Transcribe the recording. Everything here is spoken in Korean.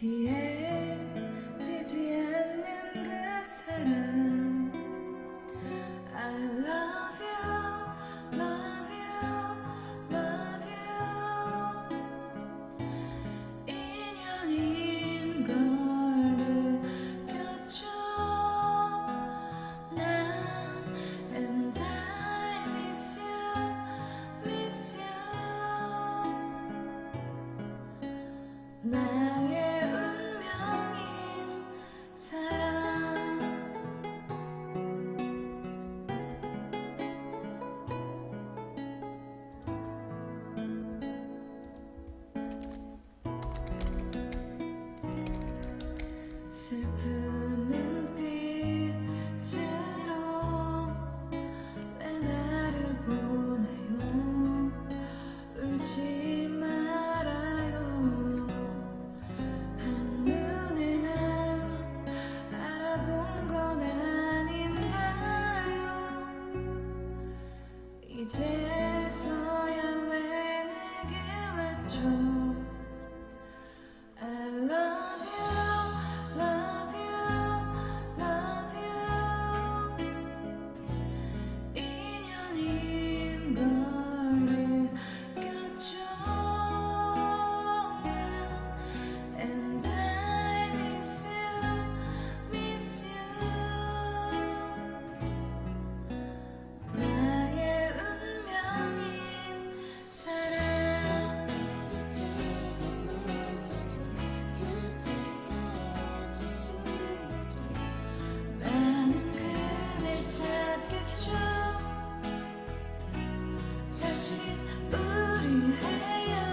Pierre. 슬픈 눈빛으로 왜 나를 보나요. 울지 말아요. 한눈에 날 알아본 건 아닌가요? 이제서야 왜 내게 왔죠 다시 우리 헤어